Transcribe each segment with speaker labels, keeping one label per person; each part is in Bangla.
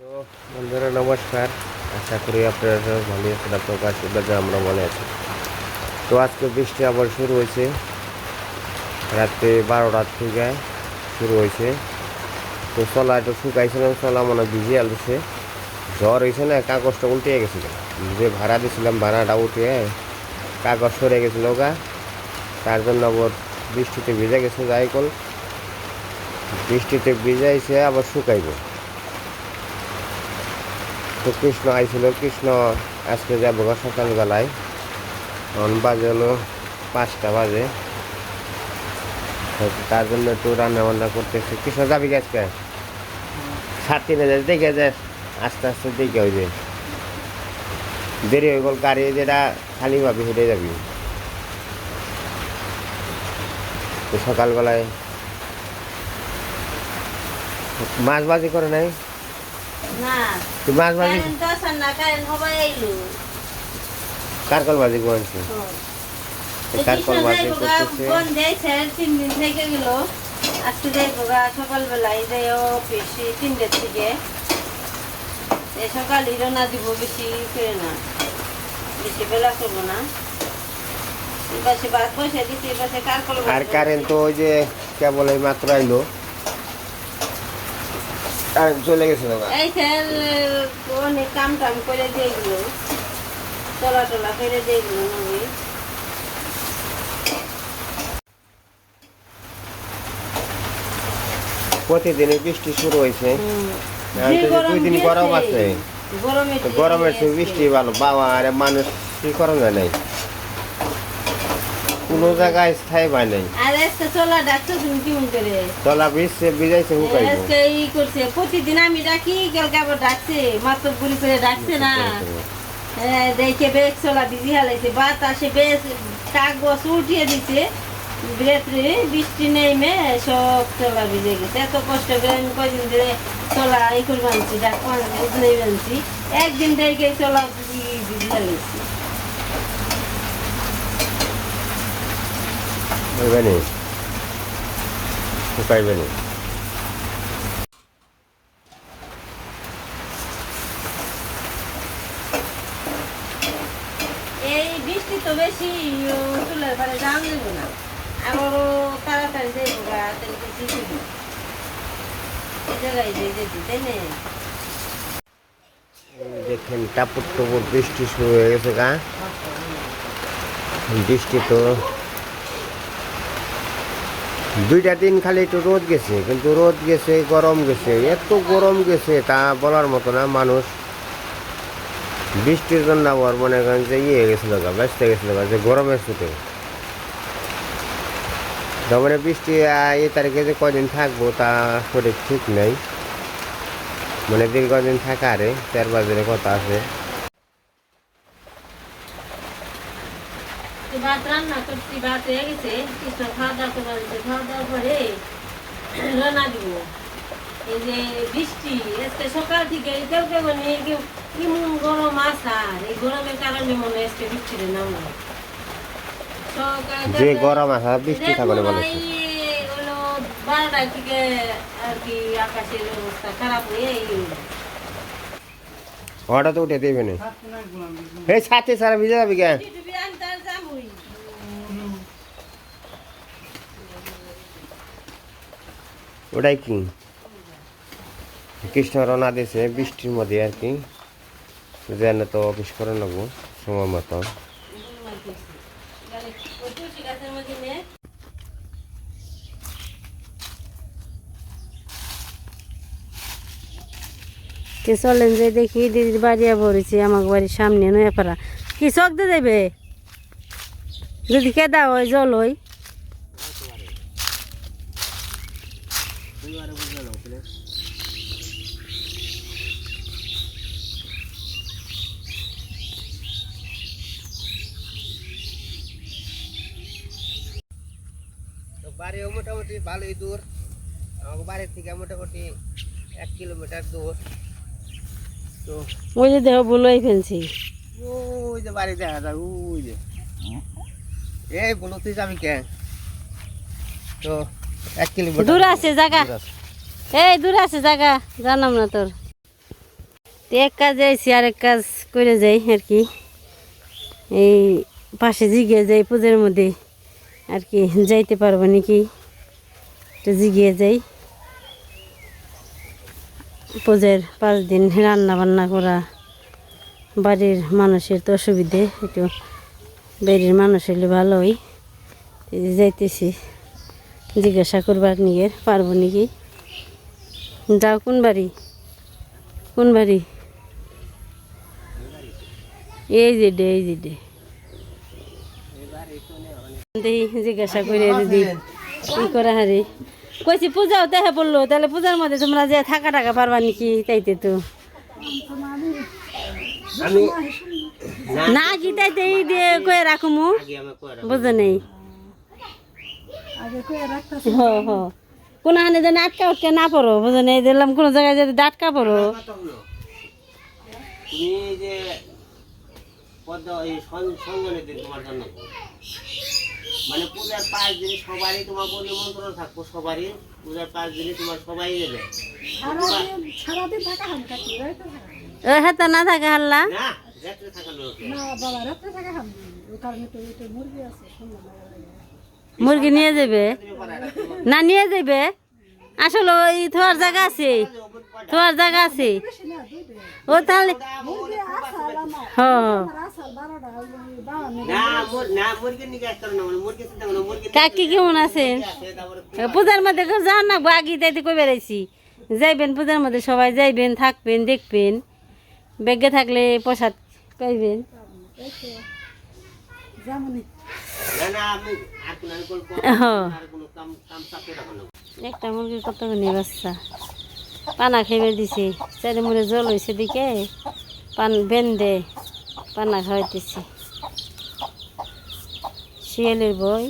Speaker 1: তো বন্ধুরা, নমস্কার। আশা করি আপনারা ভালো আছেন আপনার কাছে আমরা ভালো আছি। তো আজকে বৃষ্টি আবার শুরু হয়েছে। রাত্রে বারোটার থেকে শুরু হয়েছে। তো চলা একটু শুকাইছিলাম, চলা মনে ভিজে আলছে জ্বর হয়েছে না, কাগজটা উল্টে গেছিল। যে ভাড়া দিয়েছিলাম ভাড়াটা উঠে কাগজ সরে গেছিল গা। তার জন্য আবার বৃষ্টিতে ভিজে গেছে, যাই কল বৃষ্টিতে ভিজাইছে, আবার শুকাইব। তো কৃষ্ণ আইছিল, কৃষ্ণ আজকে যাব সকালবেলায় এখন বাজে হলো পাঁচটা বাজে। তার জন্য একটু রান্না বান্না করতেছি। কৃষ্ণ, যাবি আজকে? সাত তিনে যাস, দেখে যাস আস্তে আস্তে দেখে হয়ে যায় দেরি হয়ে গেল, গাড়ি যেটা খালি পাবি হেঁটে যাবি। তো সকালবেলায় মাছ বাজি করে নাই? মাছ
Speaker 2: আইলো
Speaker 1: কার কল করেছি কার কল করতেছে।
Speaker 2: তিন দিন থেকে গেল। আজকে যাইবো গা সকালবেলায় যাই অফিস তিনটের থেকে। এই সকালে রওনা দিব বেশি করে না। বেশি বেলা করব
Speaker 1: আর কারেন্ট তো ওই যে কেবল এই মাত্র আইলো। কারেন্ট চলে গেছে না
Speaker 2: এই স্যার অনেক কাম টাম করে দিয়ে গেলো। টলা করে দিয়ে নবী
Speaker 1: প্রতিদিনই বৃষ্টি শুরু হয়েছে। দুই দিন গরম আছে।
Speaker 2: গরমের।
Speaker 1: বৃষ্টি ভালো। বাবা আরে মানুষ কি করা যায় নাই? কোনো জায়গায় স্থায়ী পায় নাই।
Speaker 2: আর আজকে চলা ডাকছো তুমি কেমন করে?
Speaker 1: তলা ভিজছে ভিজাইছে হুকাইব।
Speaker 2: আজকে ই করছে প্রতিদিন আমি ডাকি কালকে আবার ডাকছে মাত্র গুলি করে ডাকছে না। দেখে বেশ চলা বিজি হালাইছে বাতাসে বেশ কাগজ উঠিয়ে দিছে। রাত্রে বৃষ্টি নেমে সব চলা ভিজে গেছে। এত কষ্ট করে আমি কদিন ধরে চলা ই করে বানছি ডাক বানছি একদিন থেকে চলা ভিজি ভিজি এই বৃষ্টি তো বেশি ও চুলের পারে যাওয়া যাবে না। আমারও তাড়াতাড়ি যাইব গা তাহলে কিছু জায়গায় যেতে তাই না?
Speaker 1: দেখেন টাপুর টুপুর বৃষ্টি শুরু হয়ে গেছে গা। বৃষ্টি তো দুইটা দিন খালি একটু রোদ গেছে কিন্তু রোদ গেছে গরম গেছে এত গরম গেছে তা বলার মতো না মানুষ। বৃষ্টির জন্য আবার মনে করেন যে ইয়ে গেছিল গা ব্যস্ত গেছিল গা যে গরমের ছুটে। তারপরে বৃষ্টি আহ, এই তারিখে যে কদিন থাকব তা সঠিক ঠিক নেই। মানে দীর্ঘদিন থাকা আরে চার পাঁচ কথা আছে
Speaker 2: তো ভাত রান্না করছি ভাত হয়ে গেছে। কৃষ্ণ খাওয়া দাওয়া করে দিচ্ছে খাওয়া দাওয়ার পরে রান্না দিব। এই যে বৃষ্টি আজকে সকাল থেকে কেউ কেউ মানে কেউ কেমন গরম আসার এই গরমের কারণে মনে হয় আজকে
Speaker 1: যে গরম আসা বৃষ্টি থাকলে বলে
Speaker 2: হলো বারোটার থেকে আর কি আকাশের অবস্থা খারাপ হয়ে
Speaker 1: তো উঠে দেবে না। এই সাথে সারা ভিজে যাবি কেন? ওটাই কি? কৃষ্ণ রওনা দিয়েছে বৃষ্টির মধ্যে আর কি। যেন তো অফিস করে নেব, সময় মতো।
Speaker 3: কে চলেন যে দেখি দিদির বাড়ি ভরেছি আমার বাড়ির সামনে নয় পারা কি চক দিয়ে দেবে? যদি কেদা হয়, জল হয়।
Speaker 1: বাড়িও মোটামুটি ভালোই দূর। আমার বাড়ির থেকে মোটামুটি এক কিলোমিটার দূর। তো
Speaker 3: ওই যে দেহ ভুলোই ফেলছি।
Speaker 1: ওই যে বাড়ি দেখা যায় ওই যে। এই বলো তুই যাবি কে? তো এক কিলোমিটার
Speaker 3: দূর আছে জায়গা এই দূর আছে জায়গা জানাম না তোর।
Speaker 2: এক কাজ যাইছি আর এক কাজ করে যাই আর কি। এই পাশে জিগে যাই পুজোর মধ্যে। আর কি, যাইতে পারব নাকি? একটু জিগিয়ে যাই। পুজোর পাঁচ দিন রান্না বান্না করা, বাড়ির মানুষের তো অসুবিধে, একটু বাড়ির মানুষ হলে ভালোই যাইতেছি, জিজ্ঞাসা করবার নিয়ে পারব নাকি? যাও, কোন বাড়ি? কোন বাড়ি? এই যে ডে এই যে ডে জিজ্ঞাসা করে দিদি কি করা হারে? কইছি পূজাও দেহে বলল তাহলে পূজার মধ্যে তোমরা যে থাকা টাকা পারবা নাকি তাইতে তো? না কি তাইতে এই দিয়ে কয়ে রাখুমু? বুঝো নেই। হ হ। কোন হানে যেন আটকা উটকা না পড়ো বুঝো নেই? দিলাম কোনো জায়গায় যদি ডাটকা পড়ো।
Speaker 1: পদ্ম এই সঙ্গনে দিন তোমার জন্য মানে পূজার পাঁচ দিন সবারই তোমার বলে মন্ত্র থাকব সবারই। পূজার পাঁচ দিনে তোমার সবাই এলে।
Speaker 2: হ্যাঁ তো না থাকে হাল্লা।
Speaker 1: না রাত্রে
Speaker 2: মুরগি নিয়ে যাবে? না নিয়ে যাবে? আসলে ওই থোয়ার জায়গা আছে। থোয়ার জায়গা আছে। ও তাহলে হ
Speaker 1: না মুর- না মুরগি নিয়ে আসতে না মানে
Speaker 2: কাকি কেমন আছেন পূজার মধ্যে যান না? আগে তাইতে কই বেড়াইছি? যাইবেন পূজার মধ্যে সবাই যাইবেন থাকবেন দেখবেন। বেগে থাকলে প্রসাদ পাইবেন। হ্যাঁ। একটা মুরগির কতখানি বাচ্চা? পানা খেয়ে দিছি। চারি মুড়ে জল হয়েছে দিকে, পান বেন্দে পানা খাওয়াইতেছি। শিয়ালের বই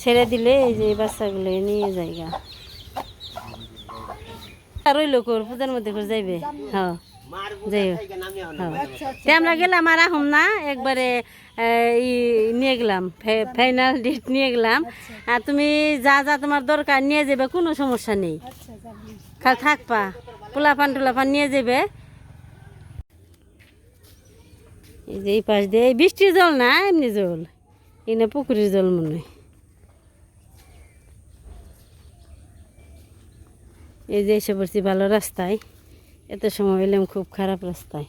Speaker 2: ছেড়ে দিলে এই যে বাচ্চাগুলো নিয়ে যাইগা। আর ওই লোক পূজার মধ্যে করে যাইবে? হ্যাঁ। যাই হ্যাঁ। তে আমরা গেলাম আর আহম না? একবারে ই নিয়ে গেলাম। ফাইনাল ডেট নিয়ে গেলাম। আর তুমি যা যা তোমার দরকার নিয়ে যাবে কোনো সমস্যা নেই। খালি থাকবা পোলাপান টোলাপান নিয়ে যাবে। এই যে এই পাশ দিয়ে এই বৃষ্টির জল না এমনি জল। এনে পুকুরের জল মনে হয়। এই যে এসে পড়ছি ভালো রাস্তায়। এত সময় এলাম খুব খারাপ রাস্তায়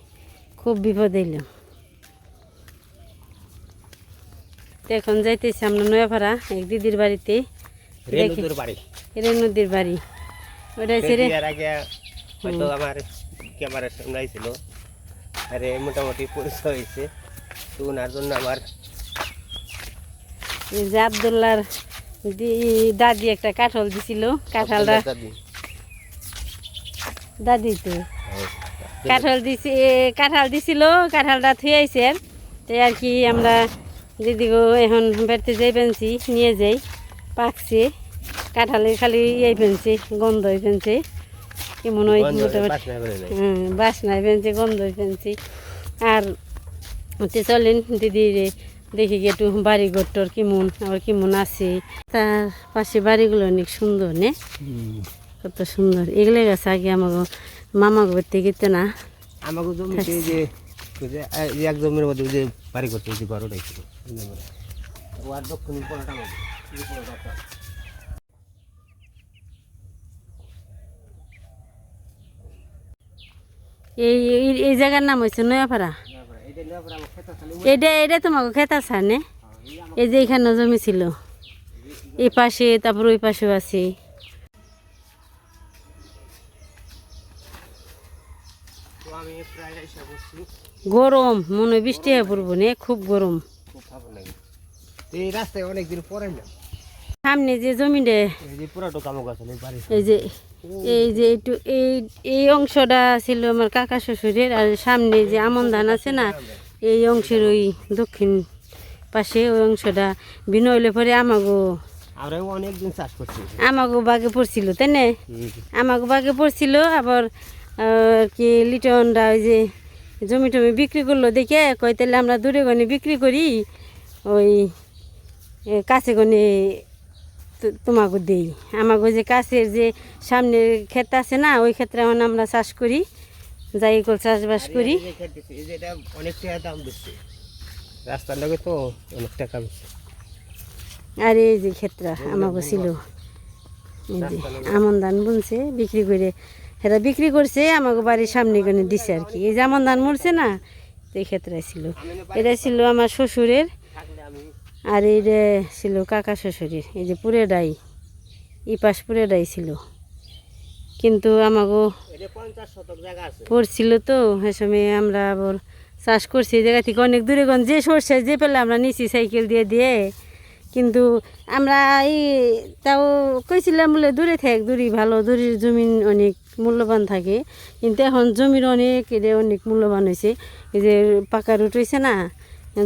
Speaker 2: খুব বিপদ এলাম এখন যাইতেছি আমরা নয়াপাড়া এক দিদির বাড়িতে।
Speaker 1: রেণুদের বাড়ি।
Speaker 2: নদীর বাড়ি। ওটা হচ্ছে রে
Speaker 1: হয়তো আমার ক্যামেরার সামনে ছিল আরে মোটামুটি পরিচয় হয়েছে। তো ওনার জন্য আমার
Speaker 2: যে আবদুল্লার দি- দাদি একটা কাঁঠাল দিছিল। কাঁঠালটা
Speaker 1: দাদি।
Speaker 2: দাদি তো। কাঁঠাল দিছি কাঁঠাল দিছিল কাঁঠালটা থুয়ে আইছে তাই আর কি আমরা দিদিগো এখন বেড়তে যাই পেনছি নিয়ে যাই পাকছে। কাঁঠালে খালি ইয়ে পেনছে গন্ধ পেনছে কেমন ওই মোটামুটি। হুম বাসনায় পেনছে গন্ধ হয়ে পেনছি আর হচ্ছে চলেন দিদি দেখি একটু বাড়ি ঘরটর কেমন আবার কেমন আছে। তার পাশে বাড়িগুলো অনেক সুন্দর নে? কত সুন্দর। এগুলো গাছ আগে আমাকে মামা ঘুরতে গেতে না।
Speaker 1: আমাকে জমিতে এই যে এই এক জমির মধ্যে যে বাড়ি করতে যে বারোটাই ছিল দক্ষিণ এই
Speaker 2: এই জায়গার নাম হচ্ছে নয়াপাড়া। এটা এটা তোমাকে খেতা সানে এই যে এখানে জমি ছিল। এই পাশে তারপর ওই পাশেও আছে
Speaker 1: তো আমি প্রায় এসে বসছি
Speaker 2: গরম মনে বৃষ্টি হয়ে পড়ব নে খুব গরম।
Speaker 1: খুব ভালো লাগে। তো এই রাস্তায় অনেকদিন পরে না?
Speaker 2: সামনে যে জমিটা
Speaker 1: এই যে এই
Speaker 2: যে এই যে একটু এই এই অংশটা ছিল আমার কাকা শ্বশুরের আর সামনে যে আমন ধান আছে না এই অংশের ওই দক্ষিণ পাশে ওই অংশটা বিনয়লে পরে আমাগো আমাগো বাগে পড়ছিল তাই না? আমাগো বাগে পড়ছিল আবার আর কি লিটনরা ওই যে জমি টমি বিক্রি করল দেখে কই তাহলে আমরা দূরে গনে বিক্রি করি ওই কাছে গনে তোমাকে দেই। আমাকে যে কাছের যে সামনের ক্ষেত আছে না ওই ক্ষেত্রে এখন আমরা চাষ করি যাই কল চাষবাস করি।
Speaker 1: অনেক টাকা দাম বেশি রাস্তার লগে তো অনেক টাকা বেশি
Speaker 2: আর এই যে ক্ষেত্রা আমাকে ছিল। এই যে আমন ধান বুনছে বিক্রি করে এরা বিক্রি করছে, আমাকে বাড়ির সামনে করে দিছে আর কি। এই যে আমন ধান মরছে না এই ক্ষেত্রে ছিল। এটা ছিল আমার শ্বশুরের, আর এইটা ছিল কাকা শ্বশুরের। এই যে পুরে ডাই, এই পাশ পুরে ডাই ছিল। কিন্তু আমাকে
Speaker 1: এটা
Speaker 2: পড়ছিল তো, সে সময় আমরা আবার চাষ করছি। এই জায়গা থেকে অনেক দূরে গন যে সরষে যে পেলে আমরা নিছি সাইকেল দিয়ে দিয়ে। কিন্তু আমরা এই তাও কইছিলাম বলে দূরে থাক দূরি ভালো, দূরের জমিন অনেক মূল্যবান থাকে। কিন্তু এখন জমির অনেক এটা অনেক মূল্যবান হয়েছে এই যে পাকা রুট হয়েছে না,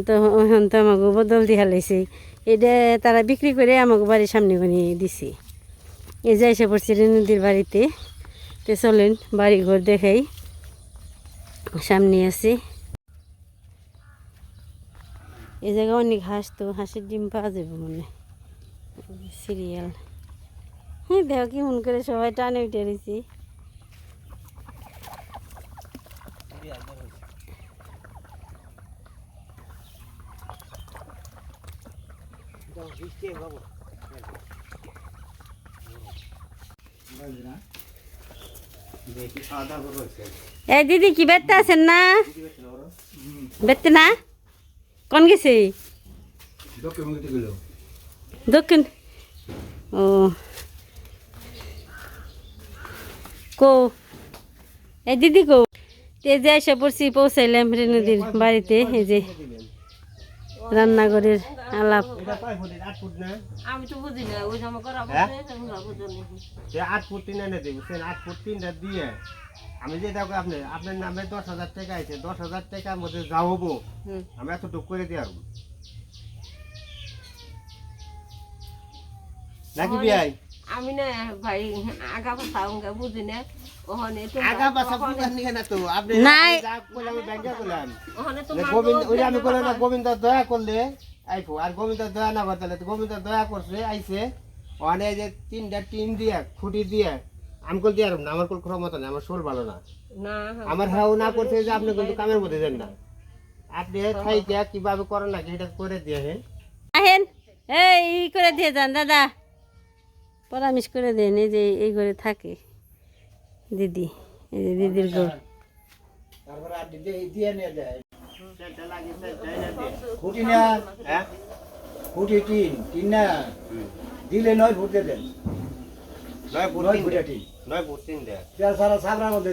Speaker 2: তো এখন তো আমাকে বদল দিয়া লাইছে। এটা তারা বিক্রি করে আমাকে বাড়ির সামনে বানিয়ে দিছে। এই যে এসে পড়ছি নদীর বাড়িতে। তো চলেন বাড়ি ঘর দেখাই। সামনে আছে। এই জায়গায় অনেক হাঁস তো, হাঁসের ডিম পাওয়া যাবে মনে সিরিয়াল। হ্যাঁ দেখো কি মন করে সবাই টানে উঠে রয়েছি
Speaker 1: দেখি খাওয়া দাওয়া করব
Speaker 2: এই দিদি কি বেতে আছেন না? বেতে না? কোন গেছে? দক্ষিণ। ও। কো। এই দিদি কো? তে যে এসে পড়ছি পৌঁছাইলাম বাড়িতে এই যে রান্নাঘরের আলাপ।
Speaker 4: আমি তো বুঝি না ওই জামা করা
Speaker 1: হ্যাঁ? আট ফুট তিন আট ফুট তিনটা দিয়ে। আমি যেটা কই আপনি আপনার নামে দশ হাজার টাকা আছে দশ হাজার টাকার মধ্যে যা হব
Speaker 4: হুম।
Speaker 1: আমি এতটুকু করে দিয়ে আসব। নাকি বিয়াই?
Speaker 4: আমি না ভাই আগা পাশা বুঝি না।
Speaker 1: আগা পাশা বুঝার নিয়ে না তো? আপনি যা করলে আমি ব্যাংকে করলাম
Speaker 4: ওখানে তো
Speaker 1: যে গোবিন্দ ওই আমি করলাম না গোবিন্দ দয়া করলে আইফো আর গোবিন্দ দয়া না করতে তো গোবিন্দ দয়া করছে আইছে। ওখানে যে তিনটা টিন দিয়ে খুঁটি দিয়ে আমি কল দিয়ে না আমার কল ক্ষমতা নেই আমার শোল ভালো না।
Speaker 4: না
Speaker 1: আমার হাও না করছে যে আপনি কিন্তু কামের মধ্যে যান না। আপনি খাইতে কীভাবে করেন লাগে এটা করে দিয়ে হ্যাঁ
Speaker 2: আহেন এই ই করে দিয়ে যান দাদা। পরামর্শ করে দেন এই যে এই ঘরে থাকে। দিদি দিদির ঘর
Speaker 5: খুঁটি না
Speaker 1: হ্যাঁ
Speaker 5: খুঁটি টিন টিন না দিলে নয় ফুটে দেন
Speaker 1: নয় ফুট
Speaker 5: নয়
Speaker 1: তিন
Speaker 5: ফুটে। টিন
Speaker 1: নয় ফুট তিন দেয়
Speaker 5: সারা সাবরার মধ্যে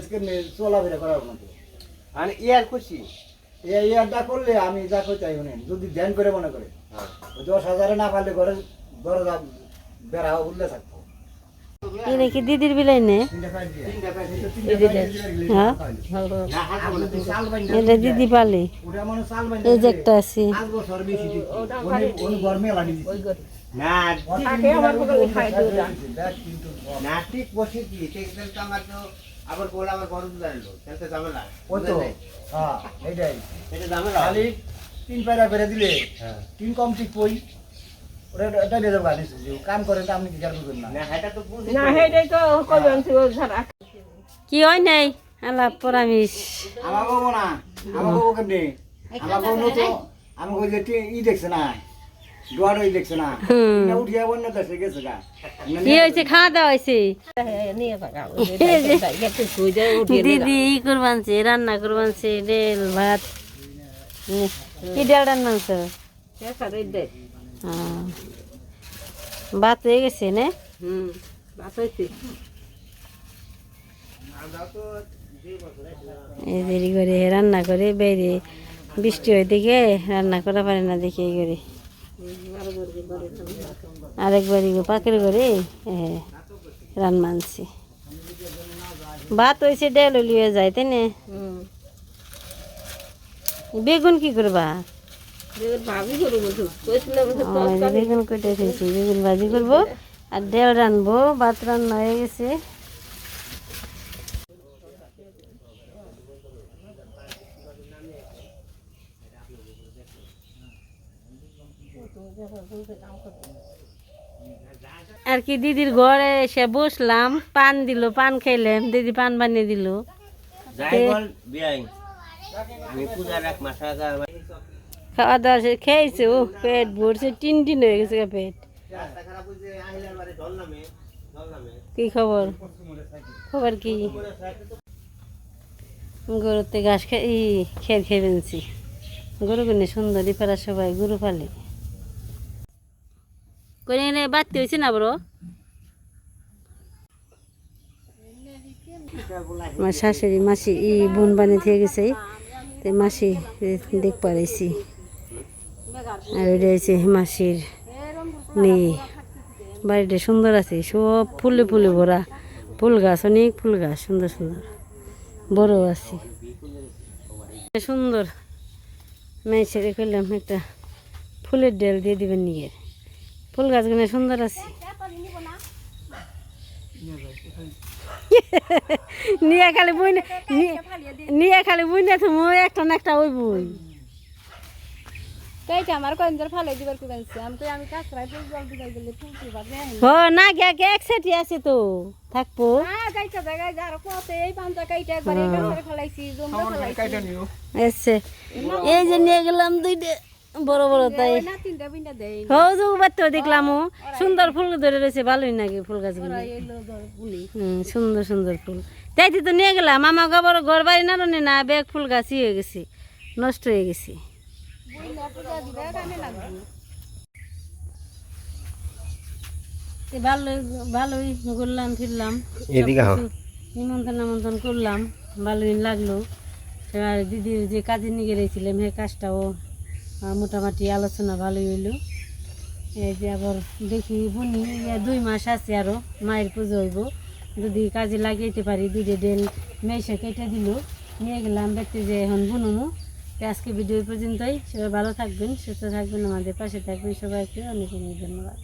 Speaker 5: চলাফেরা করার মতো
Speaker 1: আর ইয়ার খুশি
Speaker 5: ইয়ারটা করলে আমি যা করতে চাই না যদি ধ্যান করে মনে করে
Speaker 1: হ্যাঁ
Speaker 5: দশ হাজারে না পারলে ঘরে দরজা বেড়া উঠলে থাকতো
Speaker 2: এটা কি দিদির বিলাই নে?
Speaker 5: তিনটা পাই দিয়ে
Speaker 1: তিনটা পাইছি।
Speaker 2: হ্যাঁ এটা দিদি পালে।
Speaker 5: মনে
Speaker 2: এই যে একটা আছে।
Speaker 1: আবার বলে বড় জানলো
Speaker 5: ওই তো। হ্যাঁ
Speaker 1: এটা
Speaker 5: তিন পায়রা করে দিলে।
Speaker 1: হ্যাঁ।
Speaker 5: তিন কম ঠিক কই? কি
Speaker 2: হয় নাই? আলাপ পরামর্শ
Speaker 5: আমার বউ না আমার বউ কেমনি? আমার বউ নতো আমার বউ যে ই দেখছে না ডোয়ার ই দেখছে না। উঠিয়া অন্য দেশে গেছে গা।
Speaker 2: কি হয়েছে? খাওয়া দাওয়া হয়েছে?
Speaker 4: নিয়ে থাকা
Speaker 2: এই যে
Speaker 4: গেছে তুই যাই উঠিয়ে
Speaker 2: দিদি ই করবানছে রান্না করবানছে ডেল ভাত। কি ডাল রান্না হচ্ছে। ভাত হয়ে গেছে না?
Speaker 4: হুম
Speaker 2: এই দেরি করে রান্না করে বেরিয়ে বৃষ্টি হয় দেখে রান্না করা পারে না দেখে এই করে। আরেকবারই পাখির করে হ্যাঁ রান মানছি। ভাত হয়েছে ডেল লিয়ে যায় তাই না? বেগুন কি করবা? বেগুন কেটে রেখেছি বেগুন ভাজি করব। আর ডেল রানবো ভাত রান্না হয়ে গেছে। আর কি দিদির ঘরে এসে বসলাম পান দিল পান খাইলাম দিদি পান বানিয়ে দিল। খাওয়া দাওয়া সে খেয়েছে, ও পেট ভরছে, টিন টিন হয়ে গেছে পেট। কি খবর? খবর কি? গরুতে ঘাস খেয়ে ই খের খেয়ে বেনছি গরু সুন্দরী পারা সবাই, গরু পালে। কোনে এনে বাড়তি হয়েছে না বড়? আমার শাশুড়ি মাসি, ই, বোন বানিয়ে থেকে গেছে তো মাসি দেখ পারাইছি আর ওইটা হচ্ছে মাসির মেয়ে বাড়িটা সুন্দর আছে, সব ফুলে ফুলে ভরা। ফুল গাছ, অনেক ফুল গাছ, সুন্দর সুন্দর। বড় আছে। সুন্দর। মেয়ে ছেড়ে করলাম একটা ফুলের ডেল দিয়ে দিবেন নিয়ে। ফুল গাছগুলো সুন্দর আছে। নিয়ে খালি বই নিয়ে- খালি বই না তুমি একটা না একটা ওই বই। না গে গে একসাথে আছে তো। থাকব।
Speaker 6: কাইটা জায়গায় যার এই পান্তা কাইটা একবার এই কাঁচরা ফেলাইছি জমা ফেলাইছি।
Speaker 2: এসছে। এই যে নিয়ে গেলাম দুইটা বড় বড় তাই।
Speaker 6: না তিনটা
Speaker 2: হো যুগ বাড়তে দেখলাম ও। সুন্দর ফুল ধরে রয়েছে ভালোই নাকি ফুল গাছগুলো।
Speaker 6: এলো
Speaker 2: হুম সুন্দর সুন্দর ফুল। তাইতে তো নিয়ে গেলাম। মামা গাবার ঘর বাড়ি না রে না ব্যাগ ফুল গাছই হয়ে গেছে নষ্ট হয়ে গেছে। ভালোই ভালোই ঘুরলাম ফিরলাম
Speaker 1: এদিকে
Speaker 2: নিমন্ত্রণ নিমন্ত্রণ করলাম ভালোই লাগল। আর দিদির যে কাজে নিয়ে গেছিলাম সেই কাজটাও মোটামুটি আলোচনা ভালোই হইল। এই যে আবার দেখি বুনি দুই মাস আছে আরও মায়ের পুজো হইব। যদি কাজে লাগাইতে পারি দুইটা ডেল মেয়েসে কেটে দিল। নিয়ে গেলাম দেখতে যে এখন বুনমু। আজকে ভিডিও পর্যন্তই। সবাই ভালো থাকবেন, সুস্থ থাকবেন, আমাদের পাশে থাকবেন সবাইকে। অনেক অনেক ধন্যবাদ।